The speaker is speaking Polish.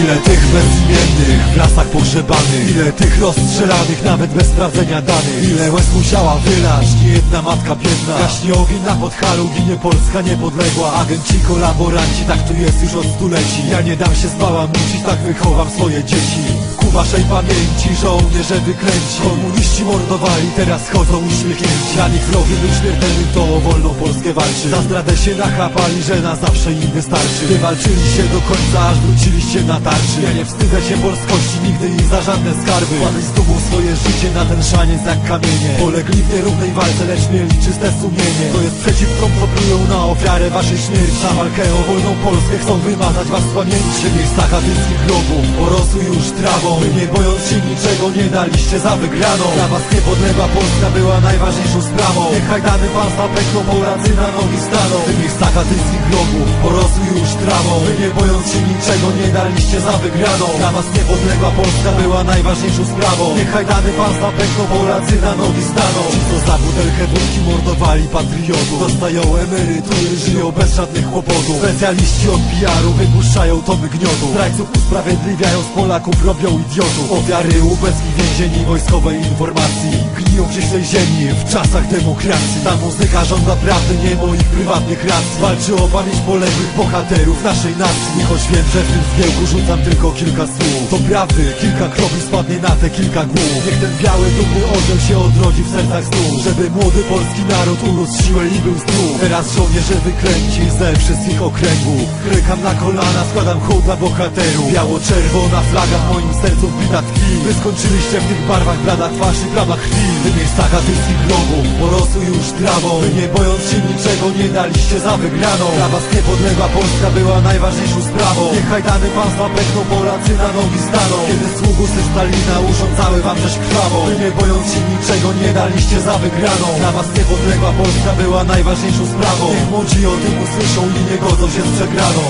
Ile tych bezimiennych w lasach pogrzebanych Ile tych rozstrzelanych nawet bez sprawdzenia danych Ile łez musiała wylać niejedna matka biedna. Gaśnie ogień na podchalu, ginie Polska niepodległa. Agenci, kolaboranci, tak tu jest już od stuleci. Ja nie dam się zbałamucić, tak wychowam swoje dzieci. Ku waszej pamięci żołnierze wyklęci Komuniści mordowali, teraz chodzą uśmiechnięci. Dla nich wrogiem śmiertelnym, to o Polskę walczy Za zdradę się nachapali, że na zawsze im wystarczy. Wywalczyliście do końca, aż wróciliście na tarczy. Ja nie wstydzę się polskości, nigdy i za żadne skarby. Kładli z dumą swoje życie na ten szaniec jak kamienie. Polegli w nierównej walce, lecz mieli czyste sumienie. To jest przeciw tom, co plują na ofiarę waszej śmierci. Na walkę o wolną Polskę chcą wymazać was z pamięci. W miejscach katyńskich grobów porosły już trawą. Wy nie bojąc się niczego nie daliście za wygraną. Dla was niepodległa Polska była najważniejszą sprawą. Niech hajdany państwa pękną, Polacy na nogi staną. W tych miejscach katyńskich grobów porosły już trawą. Nie bojąc niczego nie daliście za wygraną? Dla was niepodległa Polska była najważniejszą sprawą. Niech hajdany państwa pękną, Polacy na nogi staną. Ci co za butelkę wódki mordowali patriotów. Dostają emerytury, żyją bez żadnych kłopotów. Specjaliści od PR-u wypuszczają tomy gniotu. Zdrajców usprawiedliwiają, z Polaków robią idiotów. Ofiary ubeckich więzieni wojskowej informacji. Gniją w ziemi w czasach demokracji. Ta muzyka żąda prawdy, nie moich prywatnych racji. Walczy o pamięć poległych bohaterów naszej nacji. I choć tym zgiełku rzucam tylko kilka słów. To prawdy, kilka kropli spadnie na te kilka głów. Niech ten biały, dumny orzeł się odrodzi w sercach znów Żeby młody polski naród urósł siłę i był zdrów. Teraz żołnierze wykręci ze wszystkich okręgów. Krykam na kolana, składam hołd dla bohaterów. Biało-czerwona flaga w moim sercu wbita tkwi. Wy skończyliście w tych barwach blada twarz i plama krwi. Wy miejscach katyńskich grobów porosły już trawą Wy nie bojąc się niczego nie daliście za wygraną. Dla was niepodległa Polska była najważniejszą sprawą Niech hajdany państwa pękną, Polacy na nogi staną. Kiedy sługusy Stalina urządzały wam rzeź krwawą. Wy nie bojąc się niczego nie daliście za wygraną. Dla was niepodległa Polska była najważniejszą sprawą. Niech młodzi o tym usłyszą i nie godzą się z przegraną